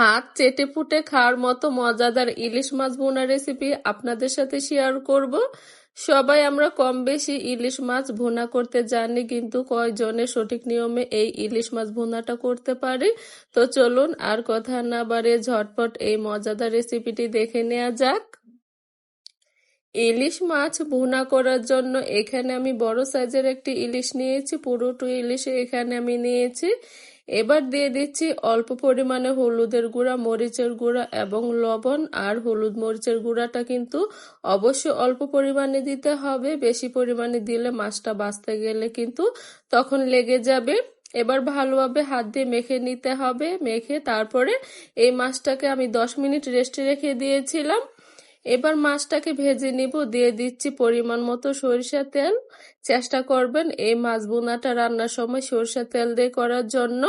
হাত চেটে পুটে খাওয়ার মতো মজাদার ইলিশ মাছ ভুনা রেসিপি আপনাদের সাথে শেয়ার করব। সবাই আমরা কম বেশি ইলিশ মাছ ভুনা করতে জানি, কিন্তু কয়জনে সঠিক নিয়মে এই ইলিশ মাছ ভুনাটা করতে পারে? তো চলুন আর কথা না বাড়ে ঝটপট এই মজাদার রেসিপিটি দেখে নেওয়া যাক। ইলিশ মাছ ভুনা করার জন্য এখানে আমি বড় সাইজের একটি ইলিশ নিয়েছি, পুরোটু ইলিশ এখানে আমি নিয়েছি। এবার দিয়ে দিচ্ছি অল্প পরিমাণে হলুদের গুঁড়া, মরিচের গুঁড়া এবং লবণ। আর হলুদ মরিচের গুঁড়াটা কিন্তু অবশ্যই অল্প পরিমাণে দিতে হবে। বেশি পরিমাণে দিলে মাছটা বাঁচতে গেলে কিন্তু তখন লেগে যাবে। এবার ভালোভাবে হাত দিয়ে মেখে নিতে হবে। মেখে তারপরে এই মাছটাকে আমি দশ মিনিট রেস্টে রেখে দিয়েছিলাম। এবার মাছটাকে ভেজে নিব, দিয়ে দিচ্ছি পরিমাণ মতো সরিষা তেল। চেষ্টা করবেন এই মাছ বোনাটা রান্নার সময় সরিষা তেল দিয়ে করার জন্য।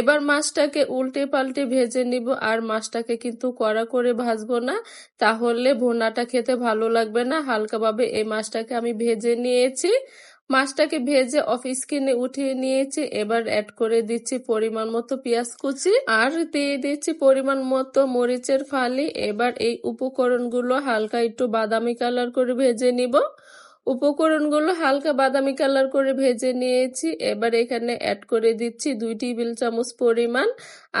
এবার মাছটাকে উল্টে পাল্টে ভেজে নিব, আর মাছটাকে কিন্তু কড়া করে ভাজবো না, তাহলে ভোনাটা খেতে ভালো লাগবে না। হালকাভাবে এই মাছটাকে আমি ভেজে নিয়েছি। মাছটাকে ভেজে অফ স্কিনে উঠিয়ে নিয়েছি। এবার অ্যাড করে দিচ্ছি পরিমাণ মতো পেঁয়াজ কুচি আর দিয়ে দিচ্ছি পরিমাণ মতো মরিচের ফালি। এবার এই উপকরণগুলো হালকা একটু বাদামি কালার করে ভেজে নিব। উপকরণগুলো হালকা বাদামি কালার করে ভেজে নিয়েছি। এবার এখানে অ্যাড করে দিচ্ছি দুই টেবিল চামচ পরিমাণ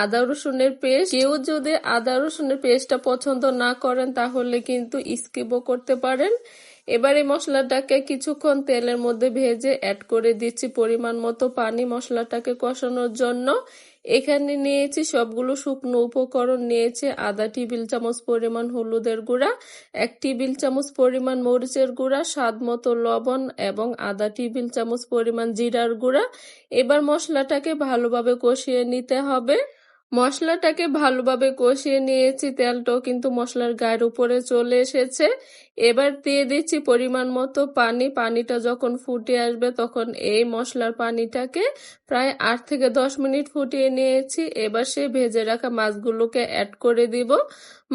আদা রসুনের পেস্ট। কেউ যদি আদা রসুনের পেস্টটা পছন্দ না করেন তাহলে কিন্তু স্কিপও করতে পারেন। এবার এই মশলাটাকে কিছুক্ষণ তেলের মধ্যে ভেজে অ্যাড করে দিচ্ছি পরিমাণ মতো পানি মশলাটাকে কষানোর জন্য। এখানে নিয়েছি সবগুলো শুকনো উপকরণ, নিয়েছি আধা টেবিল চামচ পরিমাণ হলুদের গুঁড়া, এক টেবিল চামচ পরিমাণ মরিচের গুঁড়া, স্বাদ মতো লবণ এবং আধা টেবিল চামচ পরিমাণ জিরার গুঁড়া। এবার মশলাটাকে ভালোভাবে কষিয়ে নিতে হবে। মশলাটাকে ভালোভাবে কষিয়ে নিয়েছি, তেলটাও কিন্তু মশলার গায়ের উপরে চলে এসেছে। এবার দিয়ে দিচ্ছি পরিমাণ মতো পানি। পানিটা যখন ফুটে আসবে তখন এই মশলার পানিটাকে প্রায় আট থেকে দশ মিনিট ফুটিয়ে নিয়েছি। এবার সে ভেজে রাখা মাছগুলোকে অ্যাড করে দিব।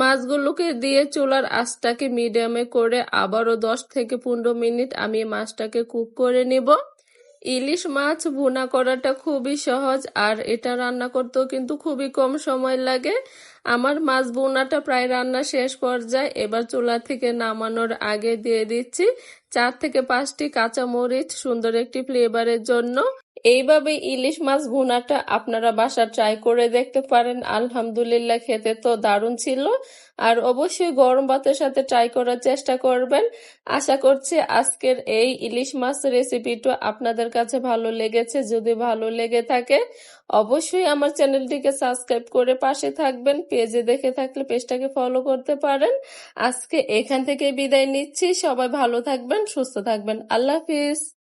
মাছগুলোকে দিয়ে চুলার আঁচটাকে মিডিয়ামে করে আবারও দশ থেকে পনেরো মিনিট আমি মাছটাকে কুক করে নেব। ইলিশ মাছ ভুনা করাটা খুবই সহজ, আর এটা রান্না করতেও কিন্তু খুবই কম সময় লাগে। আমার মাছ বোনাটা প্রায় রান্না শেষ পর্যায়ে এবার চুলা থেকে নামানোর আগে দিয়ে দিচ্ছি চার থেকে পাঁচটি কাঁচা মরিচ সুন্দর একটি ফ্লেভারের জন্য। এইভাবে ইলিশ মাছ ভুনাটা আপনারা বাসা ট্রাই করে দেখতে পারেন। আলহামদুলিল্লাহ খেতে তো দারুণ ছিল। আর অবশ্যই গরম ভাতের সাথে ট্রাই করার চেষ্টা করবেন। আশা করছি আজকের এই ইলিশ মাছ রেসিপিটা আপনাদের কাছে ভালো লেগেছে। যদি ভালো লেগে থাকে, অবশ্যই আমার চ্যানেলটিকে সাবস্ক্রাইব করে পাশে থাকবেন। পেজে দেখে থাকলে পেজটাকে ফলো করতে পারেন। আজকে এখান থেকে বিদায় নিচ্ছি। সবাই ভালো থাকবেন, সুস্থ থাকবেন। আল্লাহ হাফিজ।